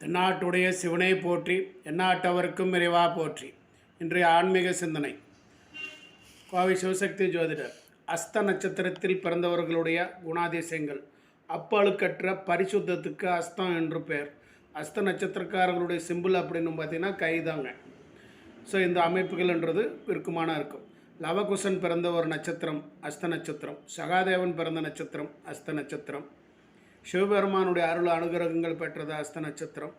தென்னாட்டுடைய சிவனை போற்றி எந்நாட்டவருக்கும் விரைவாக போற்றி. இன்றைய ஆன்மீக சிந்தனை. கோவை சிவசக்தி ஜோதிடர் அஸ்த நட்சத்திரத்தில் பிறந்தவர்களுடைய குணாதிசயங்கள். அப்பழுக்கற்ற பரிசுத்தத்துக்கு அஸ்தம் என்று பெயர். அஸ்த நட்சத்திரக்காரர்களுடைய சிம்பிள் அப்படின்னு பார்த்தீங்கன்னா கைதாங்க. ஸோ இந்த அமைப்புகள்ன்றது விருக்கமான இருக்கும். லவகுசன் பிறந்த ஒரு நட்சத்திரம் அஸ்த நட்சத்திரம். சகாதேவன் பிறந்த நட்சத்திரம் அஸ்த நட்சத்திரம். சிவபெருமானுடைய அருள் அனுகிரகங்கள் பெற்றது அஸ்த நட்சத்திரம்.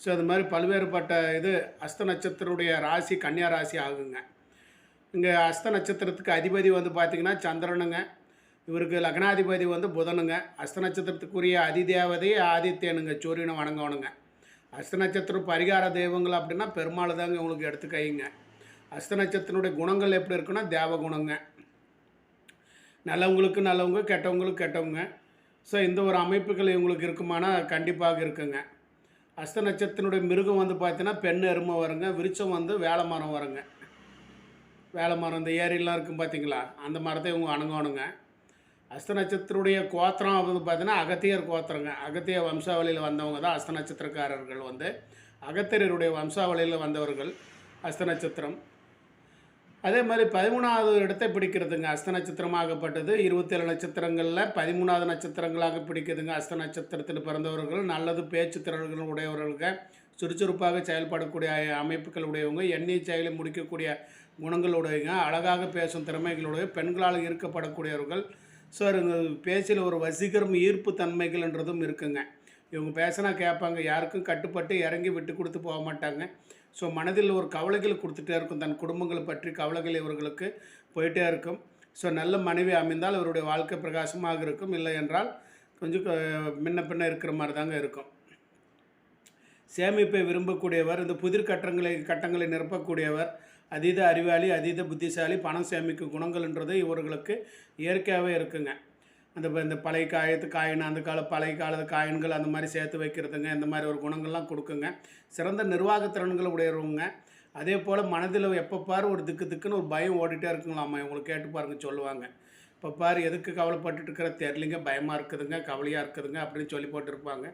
ஸோ அது மாதிரி பல்வேறுபட்ட இது அஸ்த நட்சத்திரனுடைய ராசி கன்னியா ராசி ஆகுங்க. இங்கே அஸ்த நட்சத்திரத்துக்கு அதிபதி வந்து பார்த்திங்கன்னா சந்திரனுங்க. இவருக்கு லக்னாதிபதி வந்து புதனுங்க. அஸ்த நட்சத்திரத்துக்குரிய அதிதேவதை ஆதித்யனுங்க சூரியனை வணங்கணுங்க அஸ்த நட்சத்திரம் பரிகார தெய்வங்கள் அப்படின்னா பெருமாள் தாங்க உங்களுக்கு எடுத்து கைங்க. அஸ்த நட்சத்திரனுடைய குணங்கள் எப்படி இருக்குன்னா தேவ குணங்க நல்லவங்களுக்கு நல்லவங்க கெட்டவங்களுக்கு கெட்டவங்க. ஸோ இந்த ஒரு அமைப்புகள் இவங்களுக்கு இருக்குமானா கண்டிப்பாக இருக்குங்க. அஸ்த நட்சத்திரனுடைய மிருகம் வந்து பார்த்தீங்கன்னா பெண் எருமை வருங்க விருச்சம் வந்து வேலை மரம் வருங்க. வேலை மரம் இந்த ஏரிலாம் இருக்கும் பார்த்தீங்களா? அந்த மரத்தை இவங்க அணுகணுங்க. அஸ்த நட்சத்திரனுடைய கோத்திரம் வந்து பார்த்தீங்கன்னா அகத்தியர் கோத்திரங்க. அகத்திய வம்சாவளியில் வந்தவங்க தான் அஸ்த நட்சத்திரக்காரர்கள் வந்து. அகத்தியருடைய வம்சாவளியில் வந்தவர்கள் அஸ்த நட்சத்திரம். அதே மாதிரி பதிமூணாவது இடத்தை பிடிக்கிறதுங்க. அஸ்த நட்சத்திரமாகப்பட்டது. இருபத்தேழு நட்சத்திரங்களில் பதிமூணாவது நட்சத்திரங்களாக பிடிக்குதுங்க. அஸ்த நட்சத்திரத்தில் பிறந்தவர்கள் நல்லது பேச்சு திறன்கள் உடையவர்களுக்கு சுறுசுறுப்பாக செயல்படக்கூடிய அமைப்புகள் உடையவங்க எண்ணெய் செயலை முடிக்கக்கூடிய குணங்களுடையவங்க அழகாக பேசும் திறமைகளுடைய பெண்களால் ஈர்க்கப்படக்கூடியவர்கள். ஸோ பேச்சில் ஒரு வசீகரம் ஈர்ப்பு தன்மைகள்ன்றதும் இருக்குங்க. இவங்க பேசினா கேட்பாங்க. யாருக்கும் கட்டுப்பட்டு இறங்கி விட்டு கொடுத்து போக மாட்டாங்க. ஸோ மனதில் ஒரு கவலைகள் கொடுத்துட்டே இருக்கும். தன் குடும்பங்களை பற்றி கவலைகள் இவர்களுக்கு போயிட்டே இருக்கும். ஸோ நல்ல மனைவி அமைந்தால் இவருடைய வாழ்க்கை பிரகாசமாக இருக்கும். இல்லை என்றால் கொஞ்சம் முன்ன பின்ன இருக்கிற மாதிரி தாங்க இருக்கும். சேமிப்பை விரும்பக்கூடியவர் இந்த புதிர் கட்டங்களை கட்டங்களை நிரப்பக்கூடியவர் அதீத அறிவாளி அதீத புத்திசாலி பணம் சேமிக்கும் குணங்கள்ன்றது இவர்களுக்கு இயற்கையாகவே இருக்குங்க. அந்த இந்த பழைய காயத்து காயின் அந்த கால பழைய காலத்து காயின்கள் அந்த மாதிரி சேர்த்து வைக்கிறதுங்க இந்த மாதிரி ஒரு குணங்கள்லாம் கொடுக்குங்க. சிறந்த நிர்வாக திறன்கள் உடையவங்க. அதே போல் மனதில் எப்போ பாரு ஒரு திக்கு திக்குன்னு ஒரு பயம் ஓடிட்டே இருக்குங்களாம்மா. இவங்களுக்கு கேட்டு பாருங்க சொல்லுவாங்க. இப்போ பாரு எதுக்கு கவலைப்பட்டுட்டு இருக்கிற? தெரிலிங்க பயமாக இருக்குதுங்க கவலையாக இருக்குதுங்க அப்படின்னு சொல்லி போட்டிருப்பாங்க.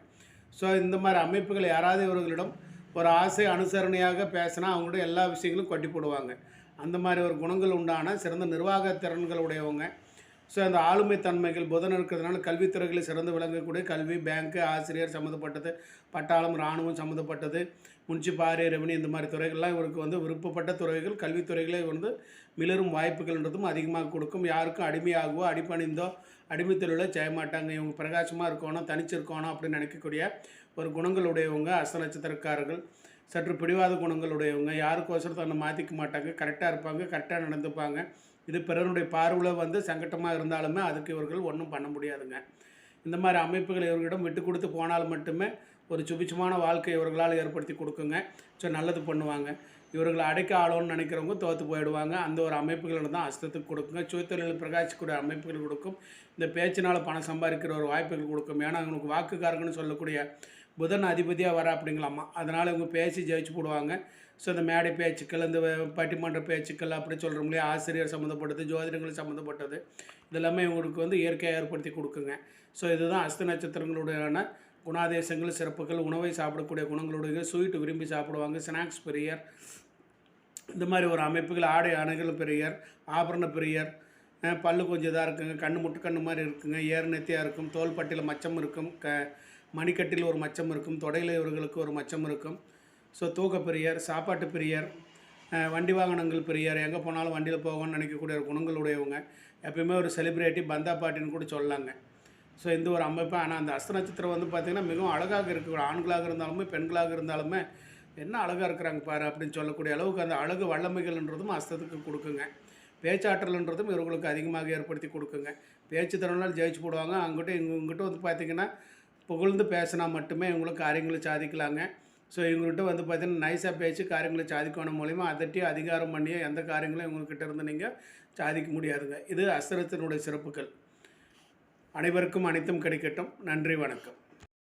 ஸோ இந்த மாதிரி அமைப்புகள் யாராவது இவர்களிடம் ஒரு ஆசை அனுசரணையாக பேசினா அவங்களோட எல்லா விஷயங்களும் கொட்டி போடுவாங்க. அந்த மாதிரி ஒரு குணங்கள் உண்டான சிறந்த நிர்வாக திறன்கள் உடையவங்க. ஸோ அந்த ஆளுமை தன்மைகள் புதன் இருக்கிறதுனால கல்வித்துறைகளில் சிறந்து விளங்கக்கூடிய கல்வி பேங்க்கு ஆசிரியர் சம்மந்தப்பட்டது பட்டாளம் இராணுவம் சம்மந்தப்பட்டது முன்சிபாரி ரெவன்யூ இந்த மாதிரி துறைகள்லாம் இவருக்கு வந்து விருப்பப்பட்ட துறைகள் கல்வித்துறைகளே வந்து மிளரும் வாய்ப்புகள்ன்றதும் அதிகமாக கொடுக்கும். யாருக்கும் அடிமையாகவோ அடிப்பணிந்தோ அடிமைத்தொழிலோ செய்ய மாட்டாங்க. இவங்க பிரகாசமாக இருக்கணும் தனிச்சிருக்கணும் அப்படின்னு நினைக்கக்கூடிய ஒரு குணங்களுடையவங்க அஸ்த நட்சத்திரக்காரர்கள் சற்று பிடிவாத குணங்களுடையவங்க. யாருக்கோசரம் தன்னை மாற்றிக்க மாட்டாங்க. கரெக்டாக இருப்பாங்க கரெக்டாக நடந்துப்பாங்க. இது பிறருடைய பார்வையில் வந்து சங்கட்டமாக இருந்தாலுமே அதுக்கு இவர்கள் ஒன்றும் பண்ண முடியாதுங்க. இந்த மாதிரி அமைப்புகள் இவர்களிடம் விட்டு கொடுத்து போனால் மட்டுமே ஒரு சுபிச்சமான வாழ்க்கை இவர்களால் ஏற்படுத்தி கொடுக்குங்க. ஸோ நல்லது பண்ணுவாங்க. இவர்களை அடைக்க ஆளோன்னு நினைக்கிறவங்க தோற்று போயிடுவாங்க. அந்த ஒரு அமைப்புகளில் தான் அஸ்தத்துக்கு கொடுக்குங்க. சுயத்தொழில் பிரகாசிக்கக்கூடிய அமைப்புகள் கொடுக்கும். இந்த பேச்சினால் பணம் சம்பாதிக்கிற ஒரு வாய்ப்புகள் கொடுக்கும். ஏன்னா அவங்களுக்கு வாக்குக்காரங்கன்னு சொல்லக்கூடிய புதன் அதிபதியாக வர அப்படிங்களாமா. அதனால் இவங்க பேசி ஜெயிச்சு போடுவாங்க. ஸோ இந்த மேடை பேச்சுக்கள் இந்த பட்டிமன்ற பேச்சுக்கள் அப்படி சொல்கிறோம் இல்லையா? ஆசிரியர் சம்மந்தப்பட்டது ஜோதிடங்கள் சம்மந்தப்பட்டது இதெல்லாமே இவங்களுக்கு வந்து இயற்கையாக ஏற்படுத்தி கொடுக்குங்க. ஸோ இதுதான் அஸ்த நட்சத்திரங்களுடையான குணாதேசங்கள் சிறப்புகள் உணவை சாப்பிடக்கூடிய குணங்களுடைய ஸ்வீட் விரும்பி சாப்பிடுவாங்க. ஸ்நாக்ஸ் பிரியர். இந்த மாதிரி ஒரு அமைப்புகள் ஆடை அணைகள் பிரியர் ஆபரண பிரியர் பல்லு கொஞ்சம் இதாக இருக்குங்க. கண்ணு முட்டு கண்ணு மாதிரி இருக்குங்க. ஏர் நெத்தியாக இருக்கும். தோள்பட்டியில் மச்சம் இருக்கும். க மணிக்கட்டில் ஒரு மச்சம் இருக்கும் தொடையில் இவர்களுக்கு ஒரு மச்சம் இருக்கும். ஸோ தூக்க பிரியர் சாப்பாட்டு பிரியர் வண்டி வாகனங்கள் பிரியர் எங்கே போனாலும் வண்டியில் போகணும்னு நினைக்கக்கூடிய ஒரு குணங்களுடையவங்க. எப்பயுமே ஒரு செலிப்ரிட்டி பந்தா பாட்டின்னு கூட சொல்லலாங்க. ஸோ இந்த ஒரு அமைப்பு ஆனால் அந்த அஸ்த நட்சத்திரம் வந்து பார்த்திங்கன்னா மிகவும் அழகாக இருக்கக்கூடிய ஆண்களாக இருந்தாலுமே பெண்களாக இருந்தாலுமே என்ன அழகாக இருக்கிறாங்க பாரு அப்படின்னு சொல்லக்கூடிய அளவுக்கு அந்த அழகு வல்லமைகள்ன்றதும் அஸ்தத்துக்கு கொடுக்குங்க. பேச்சாற்றல்ன்றதும் இவர்களுக்கு அதிகமாக ஏற்படுத்தி கொடுக்குங்க. பேச்சு திறனால் ஜெயிச்சு போடுவாங்க. அங்கிட்ட இங்கே இங்கிட்ட வந்து பார்த்திங்கன்னா புகழ்ந்து பேசினா மட்டுமே இவங்களுக்கு காரியங்களை சாதிக்கலாங்க. ஸோ இவங்கள்ட்ட வந்து பார்த்திங்கன்னா நைஸாக பேசி காரியங்களை சாதிக்கணும் மூலிமா அதட்டி அதிகாரம் பண்ணியே எந்த காரியங்களும் இவங்கக்கிட்ட இருந்து நீங்கள் சாதிக்க முடியாதுங்க. இது அஸ்திரத்தினுடைய சிறப்புகள். அனைவருக்கும் அனைத்தும் கிடைக்கட்டும். நன்றி வணக்கம்.